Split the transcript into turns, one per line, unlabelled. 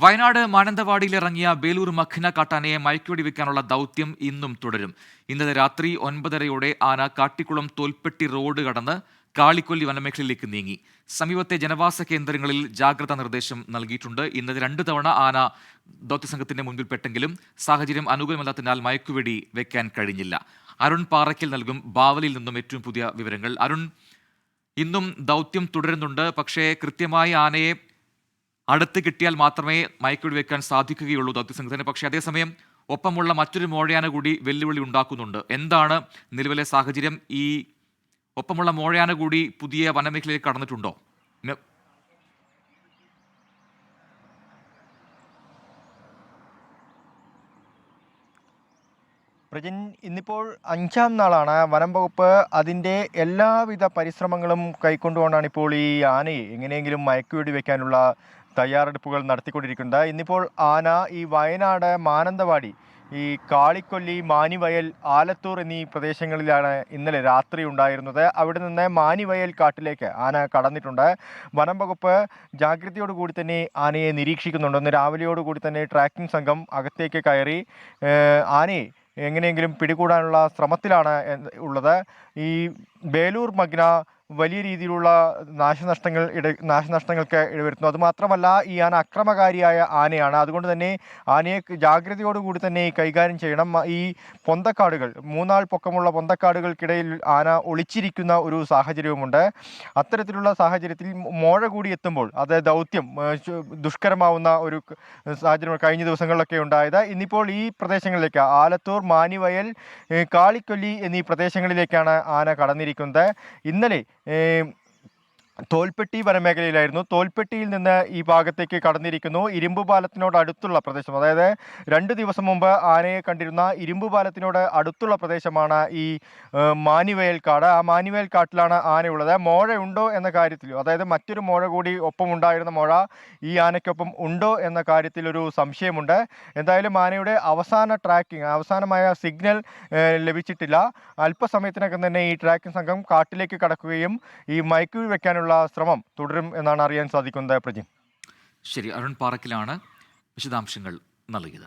വയനാട് മാനന്തവാടിയിൽ ഇറങ്ങിയ ബേലൂർ മഖ്ന കാട്ടാനയെ മയക്കുവെടി വെക്കാനുള്ള ദൗത്യം ഇന്നും തുടരും. ഇന്നലെ രാത്രി ഒൻപതരയോടെ ആന കാട്ടിക്കുളം തോൽപ്പെട്ടി റോഡ് കടന്ന് കാളിക്കൊല്ലി വനമേഖലയിലേക്ക് നീങ്ങി. സമീപത്തെ ജനവാസ കേന്ദ്രങ്ങളിൽ ജാഗ്രതാ നിർദ്ദേശം നൽകിയിട്ടുണ്ട്. ഇന്നലെ രണ്ട് തവണ ആന ദൗത്യസംഘത്തിന്റെ മുൻപിൽപ്പെട്ടെങ്കിലും സാഹചര്യം അനുകൂലമല്ലാത്തതിനാൽ മയക്കുവെടി വെക്കാൻ കഴിഞ്ഞില്ല. അരുൺ പാറയ്ക്കൽ നൽകും ബാവലിൽ നിന്നും ഏറ്റവും പുതിയ വിവരങ്ങൾ. അരുൺ ഇന്നും ദൗത്യം തുടരുന്നുണ്ട്. പക്ഷേ കൃത്യമായി ആനയെ അടുത്ത് കിട്ടിയാൽ മാത്രമേ മയക്കുവെടി വെക്കാൻ സാധിക്കുകയുള്ളൂ ദൗത്യസംഘത്തിന്. പക്ഷേ അതേസമയം ഒപ്പമുള്ള മറ്റൊരു മോഴയാന കൂടി വെല്ലുവിളി ഉണ്ടാക്കുന്നുണ്ട്. എന്താണ് നിലവിലെ സാഹചര്യം? ഈ ഒപ്പമുള്ള മോഴയാന കൂടി പുതിയ വനമേഖലയിൽ കടന്നിട്ടുണ്ടോ?
പ്രജൻ ഇന്നിപ്പോൾ അഞ്ചാം നാളാണ്. വനം വകുപ്പ് അതിന്റെ എല്ലാവിധ പരിശ്രമങ്ങളും കൈക്കൊണ്ടുകൊണ്ടാണ് ഇപ്പോൾ ഈ ആനയെ എങ്ങനെയെങ്കിലും മയക്കുവെടി വെക്കാനുള്ള തയ്യാറെടുപ്പുകൾ നടത്തിക്കൊണ്ടിരിക്കുന്നത് ഇന്നിപ്പോൾ ആന ഈ വയനാട് മാനന്തവാടി ഈ കാളിക്കൊല്ലി മാനിവയൽ ആലത്തൂർ എന്നീ പ്രദേശങ്ങളിലാണ് ഇന്നലെ രാത്രി ഉണ്ടായിരുന്നത്. അവിടെ നിന്ന് മാനിവയൽ കാട്ടിലേക്ക് ആന കടന്നിട്ടുണ്ട്. വനം വകുപ്പ് ജാഗ്രതയോടുകൂടി തന്നെ ആനയെ നിരീക്ഷിക്കുന്നുണ്ട്. ഇന്ന് രാവിലെയോടുകൂടി തന്നെ ട്രാക്കിംഗ് സംഘം അകത്തേക്ക് കയറി ആനയെ എങ്ങനെയെങ്കിലും പിടികൂടാനുള്ള ശ്രമത്തിലാണ് ഉള്ളത്. ഈ ബേലൂർ മഗ്ന വലിയ രീതിയിലുള്ള നാശനഷ്ടങ്ങൾ ഇട നാശനഷ്ടങ്ങൾക്ക് ഇടവരുത്തുന്നു. അതുമാത്രമല്ല ഈ ആന അക്രമകാരിയായ ആനയാണ്. അതുകൊണ്ട് തന്നെ ആനയെ ജാഗ്രതയോടുകൂടി തന്നെ കൈകാര്യം ചെയ്യണം. ഈ പൊന്തക്കാടുകൾ മൂന്നാൾ പൊക്കമുള്ള പൊന്തക്കാടുകൾക്കിടയിൽ ആന ഒളിച്ചിരിക്കുന്ന ഒരു സാഹചര്യവുമുണ്ട്. അത്തരത്തിലുള്ള സാഹചര്യത്തിൽ മോഴ കൂടി എത്തുമ്പോൾ അത് ദൗത്യം ദുഷ്കരമാവുന്ന ഒരു സാഹചര്യം കഴിഞ്ഞ ദിവസങ്ങളിലൊക്കെ ഉണ്ടായത്. ഇന്നിപ്പോൾ ഈ പ്രദേശങ്ങളിലേക്ക് ആലത്തൂർ മാനിവയൽ കാളിക്കൊല്ലി എന്നീ പ്രദേശങ്ങളിലേക്കാണ് ആന കടന്നിരിക്കുന്നത്. ഇന്നലെ eh, തോൽപ്പെട്ടി വനമേഖലയിലായിരുന്നു. തോൽപ്പെട്ടിയിൽ നിന്ന് ഈ ഭാഗത്തേക്ക് കടന്നിരിക്കുന്നു. ഇരുമ്പ് പാലത്തിനോട് അടുത്തുള്ള പ്രദേശം. അതായത് രണ്ട് ദിവസം മുമ്പ് ആനയെ കണ്ടിരുന്ന ഇരുമ്പ് പാലത്തിനോട് അടുത്തുള്ള പ്രദേശമാണ് ഈ മാനിവയൽ കാട്. ആ മാനിവയൽ കാട്ടിലാണ് ആനയുള്ളത്. മോഴ ഉണ്ടോ എന്ന കാര്യത്തിൽ അതായത് മറ്റൊരു മോഴ കൂടി ഒപ്പം ഉണ്ടായിരുന്ന മോഴ ഈ ആനയ്ക്കൊപ്പം ഉണ്ടോ എന്ന കാര്യത്തിൽ ഒരു സംശയമുണ്ട്. എന്തായാലും ആനയുടെ അവസാന ട്രാക്കിംഗ് അവസാനമായ സിഗ്നൽ ലഭിച്ചിട്ടില്ല. അല്പസമയത്തിനകം തന്നെ ഈ ട്രാക്കിംഗ് സംഘം കാട്ടിലേക്ക് കടക്കുകയും ഈ മയക്കുവെടി വെക്കാനുള്ള ശ്രമം തുടരും എന്നാണ് അറിയാൻ സാധിക്കുന്നത് പ്രജിൻ.
ശരി അരുൺ പാറക്കിലാണ് വിശദാംശങ്ങൾ നൽകിയത്.